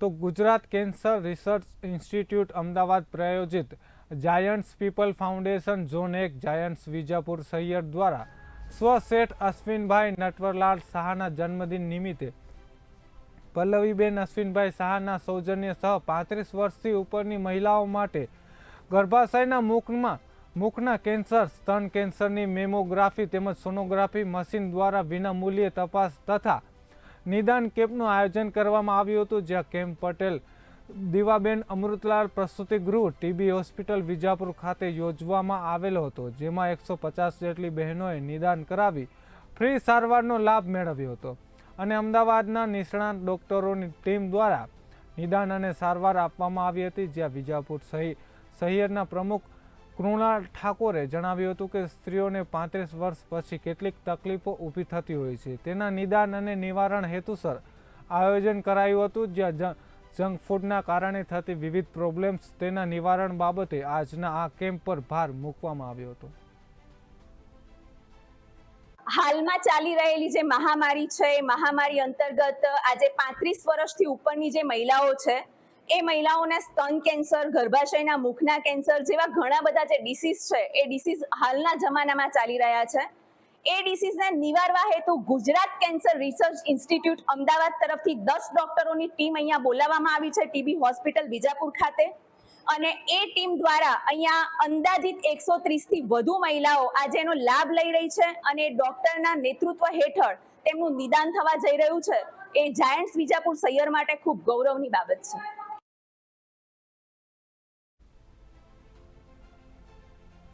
તો Gujarat cancer research institute Ahmedabad પ્રાયોજિત giants people foundation zone એક giants Vijapur Sayed દ્વારા સ્વશેઠ અશ્વિનભાઈ નટવરલાલ શાહના જન્મદિન નિમિત્તે. પલ્લવીબેન અશ્વિનભાઈ શાહના સૌજન્ય સહ પાંત્રીસ વર્ષથી ઉપરની મહિલાઓ માટે ગર્ભાશયના મુખમાં, મુખના કેન્સર, સ્તન કેન્સરની મેમોગ્રાફી તેમજ સોનોગ્રાફી મશીન દ્વારા વિનામૂલ્યે તપાસ તથા નિદાન કેમ્પનું આયોજન કરવામાં આવ્યું હતું, જ્યાં કેમ્પ પટેલ, દીવાબેન અમૃતલાલ પ્રસૂતિ ગૃહ, ટીબી હોસ્પિટલ વિજાપુર ખાતે યોજવામાં આવેલો હતો, જેમાં એકસો પચાસ જેટલી બહેનોએ નિદાન કરાવી ફ્રી સારવારનો લાભ મેળવ્યો હતો. અને અમદાવાદના નિષ્ણાત ડોક્ટરોની ટીમ દ્વારા નિદાન અને સારવાર આપવામાં આવી હતી, જ્યાં વિજાપુર સહી શહેરના પ્રમુખ કૃણાલ ઠાકોરે જણાવ્યું હતું કે સ્ત્રીઓને પાંત્રીસ વર્ષ પછી કેટલીક તકલીફો ઊભી થતી હોય છે. તેના નિદાન અને નિવારણ હેતુસર આયોજન કરાયું હતું, જ્યાં જંક ફૂડના કારણે થતી વિવિધ પ્રોબ્લેમ્સ તેના નિવારણ બાબતે આજના આ કેમ્પ પર ભાર મૂકવામાં આવ્યો હતો. હાલમાં ચાલી રહેલી જે મહામારી છે એ મહામારી અંતર્ગત આજે પાંત્રીસ વર્ષથી ઉપરની જે મહિલાઓ છે એ મહિલાઓને સ્તન કેન્સર, ગર્ભાશયના મુખના કેન્સર જેવા ઘણા બધા જે ડિસીઝ છે, એ ડિસીઝ હાલના જમાનામાં ચાલી રહ્યા છે. એ ડિસીઝને નિવારવા હેતુ Gujarat cancer research institute Ahmedabad તરફથી દસ ડોક્ટરોની ટીમ અહીંયા બોલાવવામાં આવી છે, ટીબી હોસ્પિટલ વિજાપુર ખાતે. અને એ ટીમ દ્વારા અહીંયા અંદાજિત એકસો ત્રીસથી વધુ મહિલાઓ આજે એનો લાભ લઈ રહી છે અને ડોક્ટરના નેતૃત્વ હેઠળ તેમનું નિદાન થવા જઈ રહ્યું છે. એ જાયન્ટ્સ વિજાપુર સૈયર માટે ખૂબ ગૌરવની બાબત છે.